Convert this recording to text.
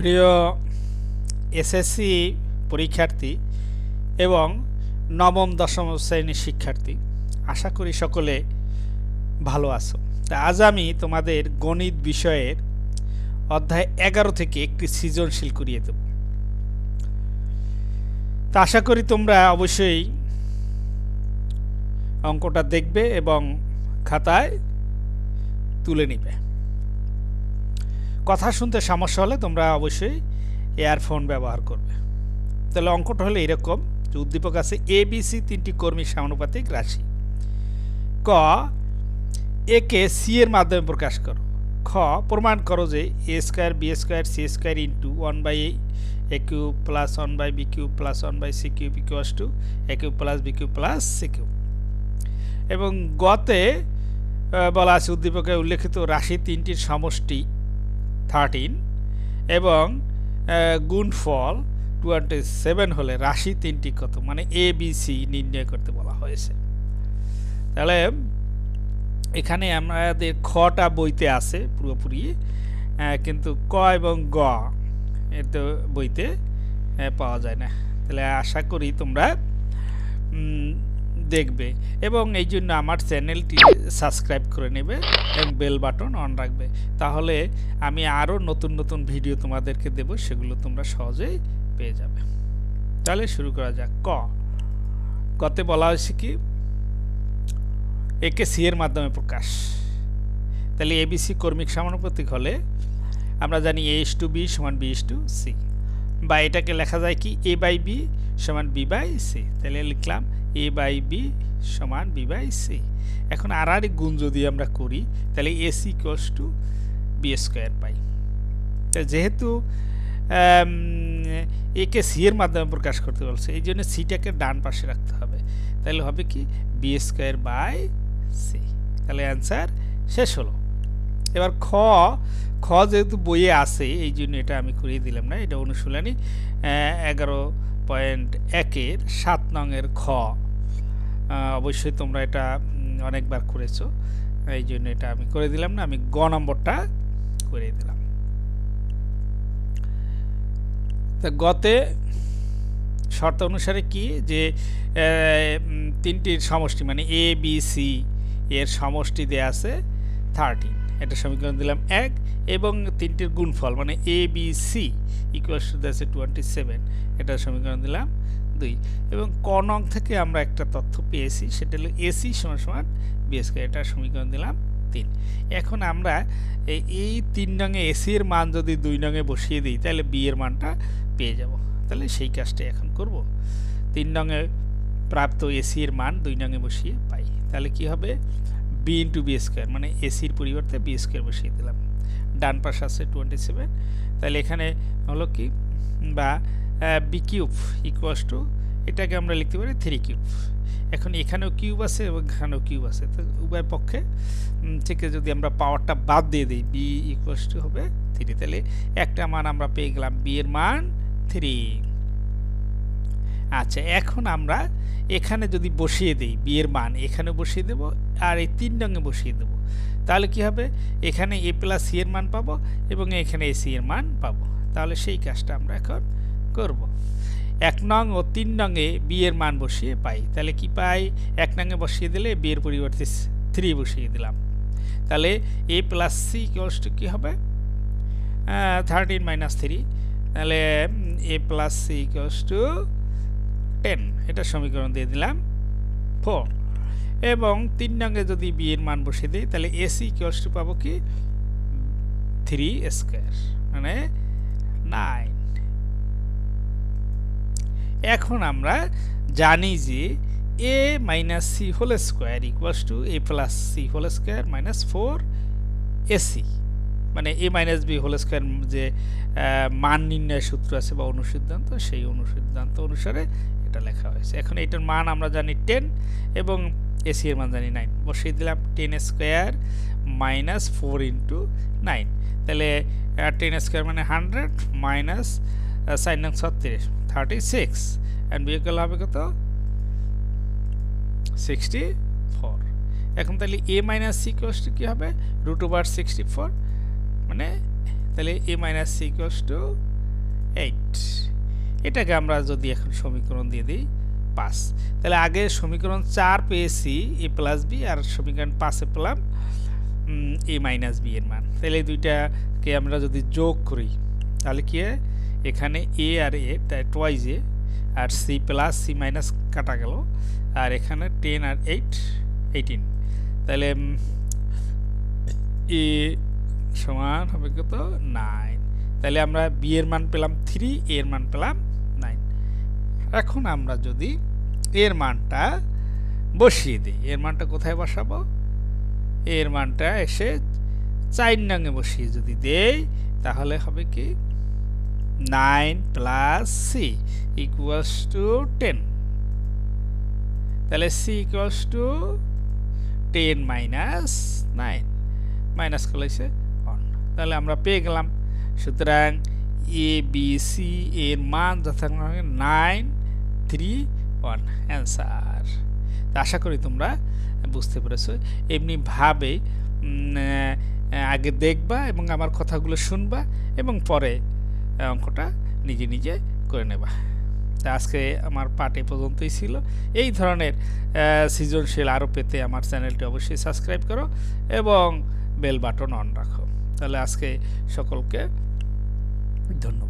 প্রিয় এসএসসি পরীক্ষার্থী এবং নবম, দশম শ্রেণির শিক্ষার্থী, আশা করি সকলে ভালো আছো। তা আজ আমি তোমাদের গণিত বিষয়ের অধ্যায় এগারো থেকে একটি সৃজনশীল করিয়ে দেব। তা আশা করি তোমরা অবশ্যই অঙ্কটা দেখবে এবং খাতায় তুলে নিবে। কথা শুনতে সমস্যা হলে তোমরা অবশ্যই এয়ারফোন ব্যবহার করবে। তাহলে অঙ্কটা হলো এরকম যে উদ্দীপক আছে এ বি সি তিনটি কর্মী সমানুপাতিক রাশি। ক একে সি এর মাধ্যমে প্রকাশ করো। খ, প্রমাণ করো যে a square b square c square into one by a cube plus one by b cube plus one by c cube equals to a cube plus b cube plus c cube এবং গতে বলা আছে উদ্দীপকে উল্লেখিত রাশি তিনটির সমষ্টি thirteen এবং গুণফল টোয়েন্টি সেভেন হলে রাশি তিনটি কত? মানে এ বি নির্ণয় করতে বলা হয়েছে। তাহলে এখানে আমাদের খটা বইতে আছে পুরোপুরি কিন্তু ক এবং গ এর তো বইতে পাওয়া যায় না। তাহলে আশা করি তোমরা দেখবে এবং এই জন্য আমার চ্যানেলটি সাবস্ক্রাইব করে নেবে এবং বেল বাটন অন রাখবে। তাহলে আমি আরও নতুন নতুন ভিডিও তোমাদেরকে দেব, সেগুলো তোমরা সহজেই পেয়ে যাবে। তাহলে শুরু করা যাক। ক। কতে বলা হয়েছে কি? একে সি এর মাধ্যমে প্রকাশ। তাহলে এবিসি কর্মিক সমানুপাতিক হলে আমরা জানি এ ইস টু বি সমান বি ইস টু সি। বা এটাকে লেখা যায় কি? এ বাই বি সমান বি বাই সি। তাহলে লিখলাম এ বাই বি সমান বি বাই সি। এখন আর আর গুণ যদি আমরা করি, তাহলে AC equals to b square পাই। তা যেহেতু একে সি এর মাধ্যমে প্রকাশ করতে বলছে, এই জন্য সিটাকে ডান পাশে রাখতে হবে। তাহলে হবে কি? B square by c. তাহলে অ্যান্সার শেষ হলো। এবার খ খ যেহেতু বইয়ে আছে, এই জন্য এটা আমি করিয়ে দিলাম না, এটা অনুশীলনী এগারো পয়েন্ট একের সাত নংয়ের খ। অবশ্যই তোমরা এটা অনেকবার করেছ। এই জন্য এটা আমি করে দিলাম না, আমি গ নম্বরটা করে দিলাম। তা গতে শর্ত অনুসারে কি? যে তিনটির সমষ্টি মানে এ বি সি এর সমষ্টি দেয়া আছে থার্টিন এটা সমীকরণ দিলাম এক এবং তিনটির গুণফল মানে a b c equals to আছে টোয়েন্টি সেভেন এটা সমীকরণ দিলাম দুই। এবং ক নং থেকে আমরা একটা তথ্য পেয়েছি, সেটা হলো এসি সমান সমান বিএসকে এটা সমীকরণ দিলাম তিন। এখন আমরা এই তিন নঙে এসি এর মান যদি দুই নঙে বসিয়ে দিই, তাহলে বি এর মানটা পেয়ে যাব। তাহলে সেই কাজটা এখন করব। তিন নঙে প্রাপ্ত এসি এর মান দুই নঙে বসিয়ে পাই। তাহলে কি হবে? বি ইন্টু বি স্কোয়ার মানে এসির পরিবর্তে বি স্কোয়ার বসিয়ে দিলাম। ডান পাশে আছে টোয়েন্টি সেভেন তাহলে এখানে হলো কি? বা বি কিউব ইকুয়াস টু এটাকে আমরা লিখতে পারি থ্রি কিউব এখন এখানেও কিউব আছে এবং এখানেও কিউব আছে। তো উভয় পক্ষে থেকে যদি আমরা পাওয়ারটা বাদ দিয়ে দিই বি ইকুয়াস টু হবে থ্রি তাহলে একটা মান আমরা পেয়ে গেলাম বি এর মান থ্রি আচ্ছা এখন আমরা এখানে যদি বসিয়ে দিই বিয়ের মান এখানে বসিয়ে দেব আর এই তিন রঙে বসিয়ে দেব। তাহলে কি হবে? এখানে এ প্লাস সি এর মান পাবো এবং এখানে এ সি এর মান পাবো। তাহলে সেই কাজটা আমরা এখন করব। এক নং ও তিন নঙে বিয়ের মান বসিয়ে পাই। তাহলে কি পাই? এক নঙে বসিয়ে দিলে বিয়ের পরিবর্তে থ্রি বসিয়ে দিলাম। তাহলে a plus c equals to কী হবে? থার্টিন মাইনাস থ্রি তাহলে a plus c equals to এটা সমীকরণ দিয়ে দিলাম ফোর এবং তিন নঙ্গে যদি বি এর মান বসিয়ে দিই, তাহলে এসি ইকুয়ালস টু পাবো কি? থ্রি স্কোয়ার মানে নাইন এখন আমরা জানি যে a minus c whole square equals to a plus c whole square minus four a c মানে a minus b whole square যে মান নির্ণয় সূত্র আছে বা অনুসিদ্ধান্ত, সেই অনুসিদ্ধান্ত অনুসারে এটা লেখা হয়েছে। এখন এটার মান আমরা জানি টেন এবং এসি এর মান জানি নাইন। বসিয়ে দিলাম ten square minus four into nine. তাহলে টেন স্কোয়ার মানে হান্ড্রেড মাইনাস সাইন নং ছত্রিশ, থার্টি সিক্স। অ্যান্ড বিয়োগল হবে কত? Sixty four. এখন তাহলে এ মাইনাস সি কোস্ট কী হবে? Root over sixty four. মানে তাহলে a minus c equals to eight. এটাকে আমরা যদি এখন সমীকরণ দিয়ে দিই, পাঁচ। তাহলে আগে সমীকরণ চার পেয়েছি, এ প্লাস বি, আর সমীকরণ পাঁচে পেলাম এ মাইনাস বি এর মান। তাহলে দুইটাকে আমরা যদি যোগ করি, তাহলে কি এখানে এ আর এ টয়েস এ, আর সি প্লাস সি মাইনাস কাটা গেল, আর এখানে টেন আর এইট এইটিন তাহলে এ সমান হবে কত? নাইন তাহলে আমরা বি এর মান পেলাম থ্রি এর মান পেলাম এখন আমরা যদি এর মানটা বসিয়ে দিই, এর মানটা কোথায় বসাবো? এর মানটা এসে চার নঙে বসিয়ে যদি দেই, তাহলে হবে কি? Nine plus c equals to ten. তাহলে c equals to ten minus nine. Minus হচ্ছে ওয়ান তাহলে আমরা পেয়ে গেলাম। সুতরাং এ বি সি এর মান যথাক্রমে নাইন থ্রি ওয়ান অ্যান্সার আশা করি তোমরা বুঝতে পেরেছ। এমনিভাবে আগে দেখবা এবং আমার কথাগুলো শুনবা এবং পরে অঙ্কটা নিজে নিজে করে নেবা। তা আজকে আমার পাঠ এ পর্যন্তই ছিল। এই ধরনের সৃজনশীল আরও পেতে আমার চ্যানেলটি অবশ্যই সাবস্ক্রাইব করো এবং বেল বাটন অন রাখো। তাহলে আজকে সকলকে ধন্যবাদ।